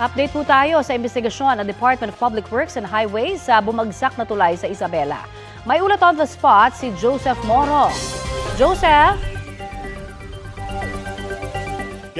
Update po tayo sa investigasyon ng Department of Public Works and Highways sa bumagsak na tulay sa Isabela. May ulat on the spot si Joseph Moro. Joseph?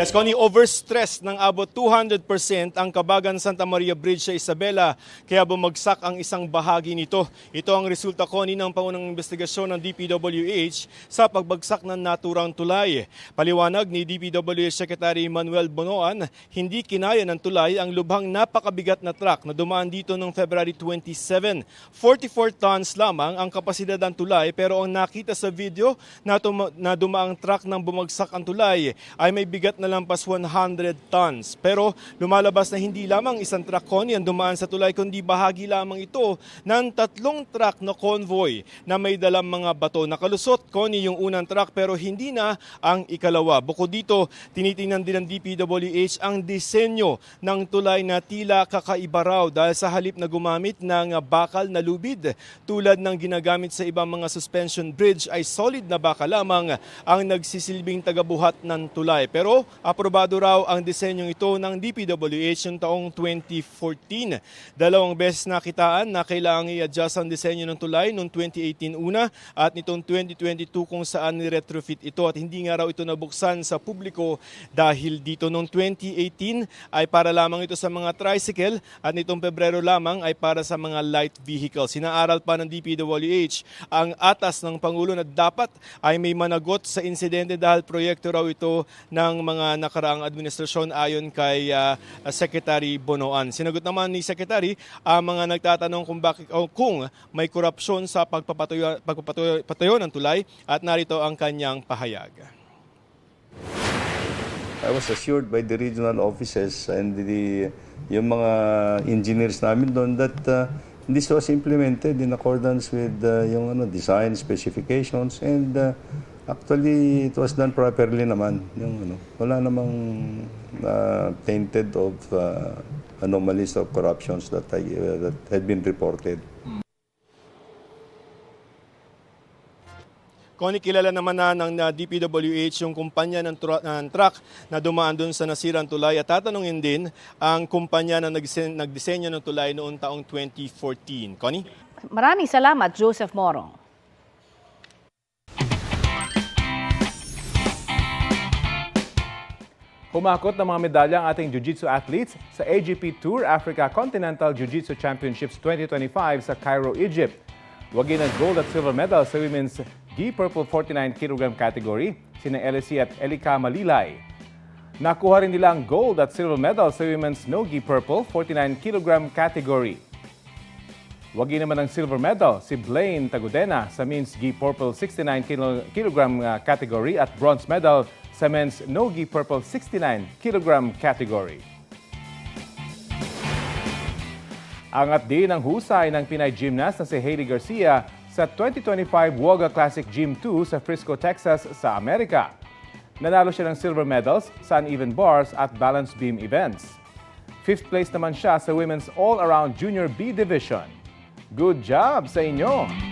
Yes, Connie, overstressed ng abot 200% ang Kabagan Santa Maria Bridge sa Isabela kaya bumagsak ang isang bahagi nito. Ito ang resulta, Connie, ng pangunang investigasyon ng DPWH sa pagbagsak ng naturang tulay. Paliwanag ni DPWH Secretary Manuel Bonoan, hindi kinaya ng tulay ang lubhang napakabigat na truck na dumaan dito noong February 27. 44 tons lamang ang kapasidad ng tulay pero ang nakita sa video na, na dumaang truck ng bumagsak ang tulay ay may bigat na lampas 100 tons. Pero lumalabas na hindi lamang isang truck Connie ang dumaan sa tulay kundi bahagi lamang ito ng tatlong truck na convoy na may dalang mga bato. Nakalusot Connie yung unang truck pero hindi na ang ikalawa. Bukod dito, tinitingnan din ng DPWH ang disenyo ng tulay na tila kakaiba raw dahil sa halip na gumamit ng bakal na lubid tulad ng ginagamit sa ibang mga suspension bridge ay solid na bakal lamang ang nagsisilbing tagabuhat ng tulay. Pero aprobado raw ang disenyong ito ng DPWH noong taong 2014. Dalawang beses nakitaan na kailangang i-adjust ang disenyo ng tulay noong 2018 una at nitong 2022 kung saan ni-retrofit ito at hindi nga raw ito nabuksan sa publiko dahil dito noong 2018 ay para lamang ito sa mga tricycle at nitong Pebrero lamang ay para sa mga light vehicles. Sinaaral pa ng DPWH ang atas ng Pangulo na dapat ay may managot sa insidente dahil proyekto raw ito ng mga nakaraang administrasyon ayon kay ah, Secretary Bonoan. Sinagot naman ni Secretary ang mga nagtatanong kung bakit o kung may korupsyon sa pagpapatuyo, pagpapatuyo patuyo ng tulay at narito ang kanyang pahayag. I was assured by the regional offices and the yung mga engineers namin doon that uh, this was implemented in accordance with uh, yung ano design specifications and uh, actually it was done properly naman yung ano wala namang uh, tainted of uh, anomalies of corruptions that I, uh, that had been reported. Connie, kilala naman na ng DPWH yung kumpanya ng, tru- ng truck na dumaan dun sa nasirang tulay at tatanungin din ang kumpanya na nagdisen- nagdisenyo ng tulay noong taong 2014. Connie? Maraming salamat, Joseph Moro. Humakot ng mga medalya ang ating Jiu-Jitsu athletes sa AGP Tour Africa Continental Jiu-Jitsu Championships 2025 sa Cairo, Egypt. Wagi ng gold at silver medal sa women's gi purple 49 kg category, sina LSC at Elika Malilay. Nakuha rin nila ang gold at silver medal sa women's no gi purple 49 kg category. Wagi naman ng silver medal si Blaine Tagudena sa men's gi purple 69 kilo- kilogram uh, category at bronze medal sa men's no gi purple 69 kilogram category. Angat din ang husay ng Pinay gymnast na si Hailey Garcia sa 2025 WOGA Classic Gym 2 sa Frisco, Texas sa Amerika. Nanalo siya ng silver medals sa uneven bars at balance beam events. Fifth place naman siya sa Women's All-Around Junior B Division. Good job sa inyo!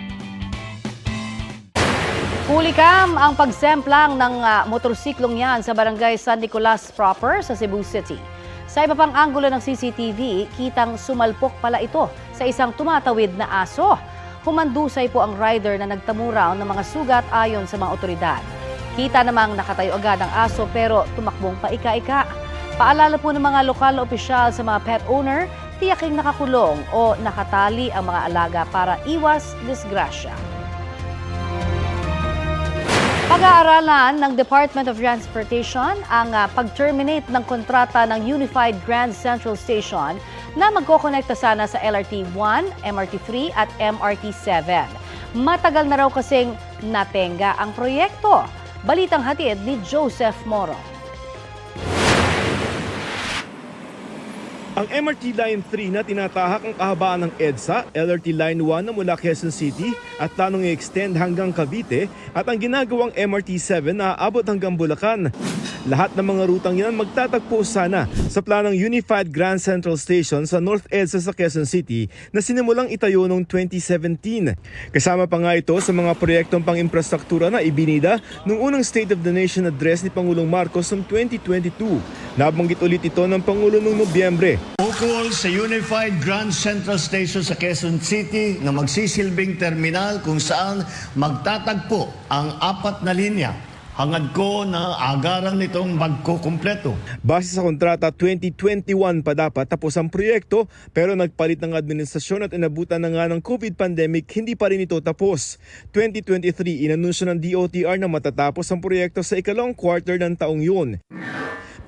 Hulikam ang pagsemplang ng ah, motorsiklong yan sa barangay San Nicolas proper sa Cebu City. Sa iba pang anggulo ng CCTV, kitang sumalpok pala ito sa isang tumatawid na aso. Humandusay po ang rider na nagtamuraw ng mga sugat ayon sa mga otoridad. Kita namang nakatayo agad ang aso pero tumakbong paika-ika. Paalala po ng mga lokal na opisyal sa mga pet owner, tiyaking nakakulong o nakatali ang mga alaga para iwas disgrasya. Pag-aaralan ng Department of Transportation ang ah, pag-terminate ng kontrata ng Unified Grand Central Station na magkokonekta sana sa LRT-1, MRT-3 at MRT-7. Matagal na raw kasing natenga ang proyekto. Balitang hatid ni Joseph Moro. Ang MRT Line 3 na tinatahak ang kahabaan ng EDSA, LRT Line 1 na mula Quezon City at planong i-extend hanggang Cavite at ang ginagawang MRT 7 na aabot hanggang Bulacan. Lahat ng mga rutang yan magtatagpo sana sa planong Unified Grand Central Station sa North EDSA sa Quezon City na sinimulang itayo noong 2017. Kasama pa nga ito sa mga proyektong pang-infrastruktura na ibinida noong unang State of the Nation address ni Pangulong Marcos noong 2022. Nabanggit ulit ito ng Pangulo noong Nobyembre. Ukol sa Unified Grand Central Station sa Quezon City na magsisilbing terminal kung saan magtatagpo ang apat na linya. Hangad ko na agaran nitong magkukumpleto. Base sa kontrata, 2021 pa dapat tapos ang proyekto pero nagpalit ng administrasyon at inabutan na nga ng COVID pandemic, hindi pa rin ito tapos. 2023, inanunsyo ng DOTR na matatapos ang proyekto sa ikalawang quarter ng taong yun.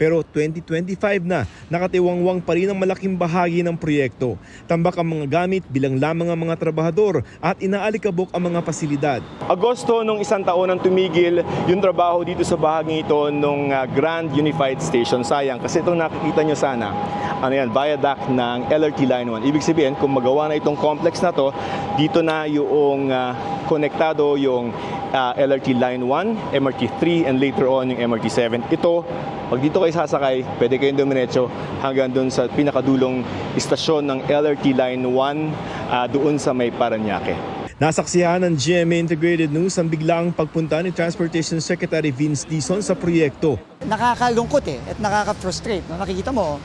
Pero 2025 na, nakatiwangwang pa rin ang malaking bahagi ng proyekto. Tambak ang mga gamit, bilang lamang ang mga trabahador at inaalikabok ang mga pasilidad. Agosto nung isang taon nang tumigil yung trabaho dito sa bahaging ito nung ah, Grand Unified Station. Sayang kasi itong nakikita nyo sana, ano yan, viaduct ng LRT Line 1. Ibig sabihin, kung magawa na itong complex na to, dito na yung ah, konektado yung ah, LRT Line 1, MRT 3, and later on yung MRT 7. Ito, pag dito kayo sasakay, pwede kayong dumiretso hanggang doon sa pinakadulong istasyon ng LRT Line 1 ah, doon sa may Paranaque. Nasaksihan ng GMA Integrated News ang biglang pagpunta ni Transportation Secretary Vince Dizon sa proyekto. nakakalungkot eh at nakaka-frustrate. No? Nakikita mo,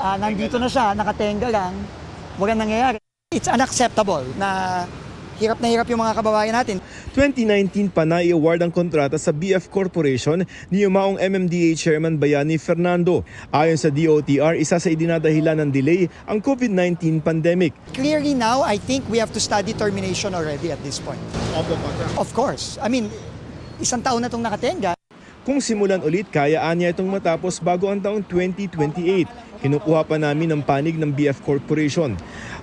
ah, nandito na siya, nakatenga lang, walang nangyayari. It's unacceptable na hirap na hirap yung mga kababayan natin. 2019 pa na i-award ang kontrata sa BF Corporation ni yumaong MMDA Chairman Bayani Fernando. Ayon sa DOTR, isa sa idinadahilan ng delay ang COVID-19 pandemic. Clearly now, I think we have to study termination already at this point. Of course. I mean, isang taon na itong nakatenga. Kung simulan ulit, kayaan niya itong matapos bago ang taong 2028. Kinukuha pa namin ang panig ng BF Corporation.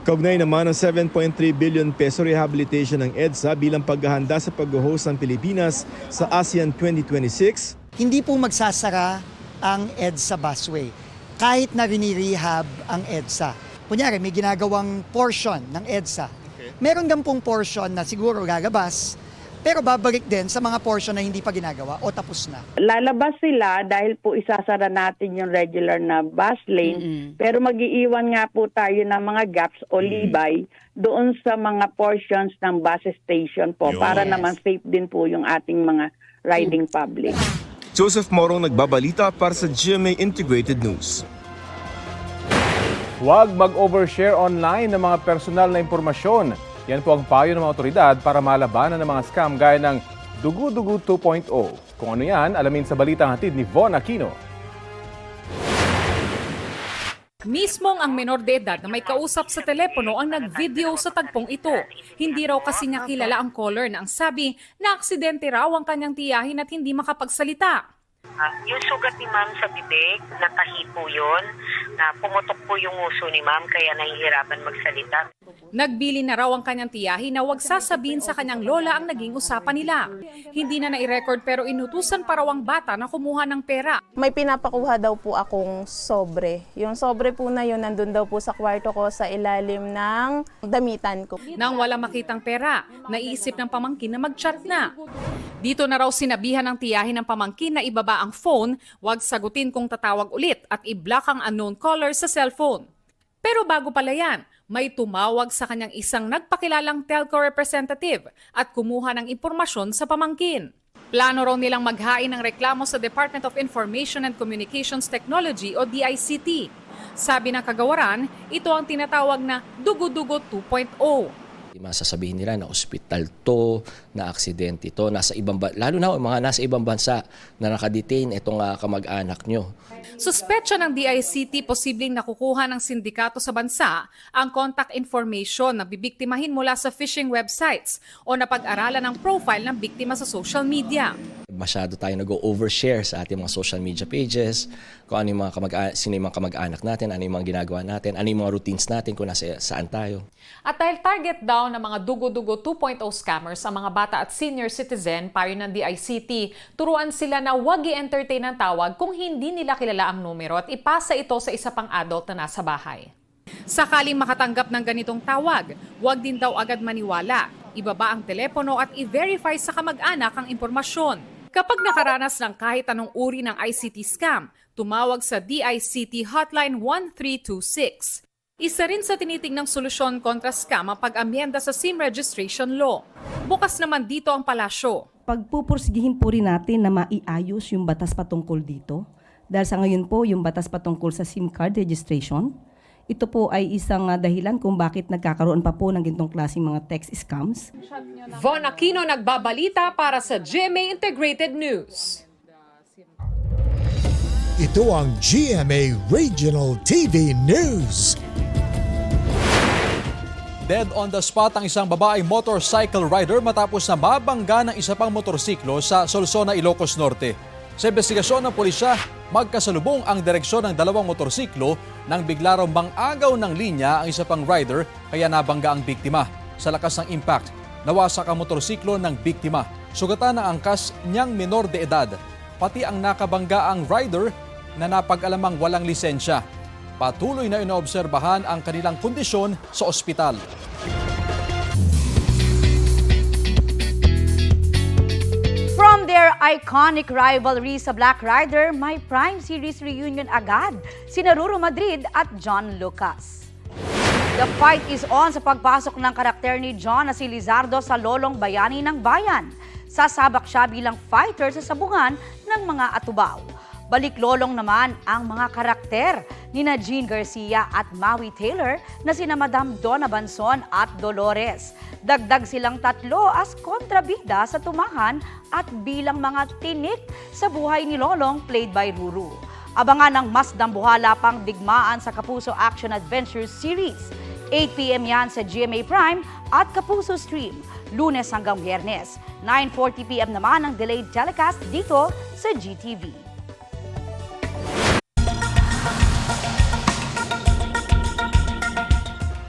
Kaugnay naman ang 7.3 billion peso rehabilitation ng EDSA bilang paghahanda sa pag-host ng Pilipinas sa ASEAN 2026. Hindi po magsasara ang EDSA busway. Kahit na rinirehab ang EDSA. Kunyari, may ginagawang portion ng EDSA. Meron din pong portion na siguro gagabas, pero babalik din sa mga portion na hindi pa ginagawa o tapos na. lalabas sila dahil po isasara natin yung regular na bus lane pero magiiwan nga po tayo ng mga gaps o libay doon sa mga portions ng bus station po para naman safe din po yung ating mga riding public. Joseph Morong nagbabalita para sa GMA Integrated News. Huwag mag-overshare online ng mga personal na impormasyon. Yan po ang payo ng mga otoridad para malabanan ng mga scam gaya ng Dugu-Dugu 2.0. Kung ano yan, alamin sa balitang hatid ni Von Aquino. Mismong ang menor de edad na may kausap sa telepono ang nag-video sa tagpong ito. Hindi raw kasi niya kilala ang caller na ang sabi na aksidente raw ang kanyang tiyahin at hindi makapagsalita. Ah, yung sugat ni ma'am sa bibig, natahi po yun, na pumutok po yung uso ni ma'am kaya nahihirapan magsalita. Nagbili na raw ang kanyang tiyahin na huwag sasabihin sa kanyang lola ang naging usapan nila. Hindi na nai-record pero inutusan pa raw ang bata na kumuha ng pera. May pinapakuha daw po akong sobre. Yung sobre po na yun, nandun daw po sa kwarto ko sa ilalim ng damitan ko. Nang wala makitang pera, naisip ng pamangkin na mag-chat na. Dito na raw sinabihan ng tiyahin ng pamangkin na ibaba ang phone, huwag sagutin kung tatawag ulit at i-block ang unknown caller sa cellphone. Pero bago pala yan, may tumawag sa kanyang isang nagpakilalang telco representative at kumuha ng impormasyon sa pamangkin. Plano raw nilang maghain ng reklamo sa Department of Information and Communications Technology o DICT. Sabi ng kagawaran, ito ang tinatawag na Dugo-Dugo 2.0. Masasabihin nila na ospital to, na aksidente to, nasa ibang ba- lalo na mga nasa ibang bansa na nakadetain itong ah, kamag-anak nyo. Suspetsya ng DICT posibleng nakukuha ng sindikato sa bansa ang contact information na bibiktimahin mula sa phishing websites o napag-aralan ng profile ng biktima sa social media. Masyado tayo nag-overshare sa ating mga social media pages, kung ano yung mga kamag sino yung mga kamag-anak natin, ano yung mga ginagawa natin, ano yung mga routines natin, kung nasa saan tayo. At dahil target daw ng mga dugo-dugo 2.0 scammers ang mga bata at senior citizen, payo ng DICT, turuan sila na huwag i-entertain ang tawag kung hindi nila kilala ang numero at ipasa ito sa isa pang adult na nasa bahay. Sakaling makatanggap ng ganitong tawag, huwag din daw agad maniwala. Ibaba ang telepono at i-verify sa kamag-anak ang impormasyon. Kapag nakaranas ng kahit anong uri ng ICT scam, tumawag sa DICT Hotline 1326. Isa rin sa tinitingnang solusyon kontra scam ang pag-amyenda sa SIM registration law. Bukas naman dito ang palasyo. pagpupursigihin po rin natin na maiayos yung batas patungkol dito. Dahil sa ngayon po, yung batas patungkol sa SIM card registration, ito po ay isang ah, dahilan kung bakit nagkakaroon pa po ng gintong klaseng mga text scams. Von Aquino nagbabalita para sa GMA Integrated News. Ito ang GMA Regional TV News. Dead on the spot ang isang babaeng motorcycle rider matapos na mabangga ng isa pang motorsiklo sa Solsona, Ilocos Norte. Sa investigasyon ng pulisya, magkasalubong ang direksyon ng dalawang motorsiklo nang bigla raw agaw ng linya ang isa pang rider kaya nabangga ang biktima. Sa lakas ng impact, nawasak ang motorsiklo ng biktima. Sugatan ng angkas niyang minor de edad. Pati ang nakabangga ang rider na napag-alamang walang lisensya. Patuloy na inoobserbahan ang kanilang kondisyon sa ospital. Their iconic rivalry sa Black Rider, may Prime Series reunion agad sina Ruro Madrid at John Lucas. The fight is on sa pagpasok ng karakter ni John na si Lizardo sa lolong bayani ng bayan. Sasabak siya bilang fighter sa sabungan ng mga atubaw. Balik lolong naman ang mga karakter ni na Jean Garcia at Maui Taylor na sina Madam Donna Banson at Dolores. Dagdag silang tatlo as kontrabida sa tumahan at bilang mga tinik sa buhay ni Lolong played by Ruru. Abangan ang mas dambuhala pang digmaan sa Kapuso Action Adventure Series. 8pm yan sa GMA Prime at Kapuso Stream, lunes hanggang biyernes. 9.40pm naman ang delayed telecast dito sa GTV.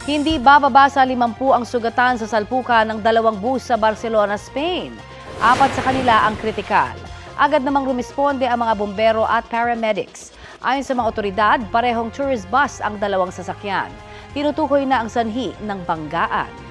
Hindi bababa sa 50 ang sugatan sa salpukan ng dalawang bus sa Barcelona, Spain. Apat sa kanila ang kritikal. Agad namang rumisponde ang mga bombero at paramedics. Ayon sa mga otoridad, parehong tourist bus ang dalawang sasakyan. Tinutukoy na ang sanhi ng banggaan.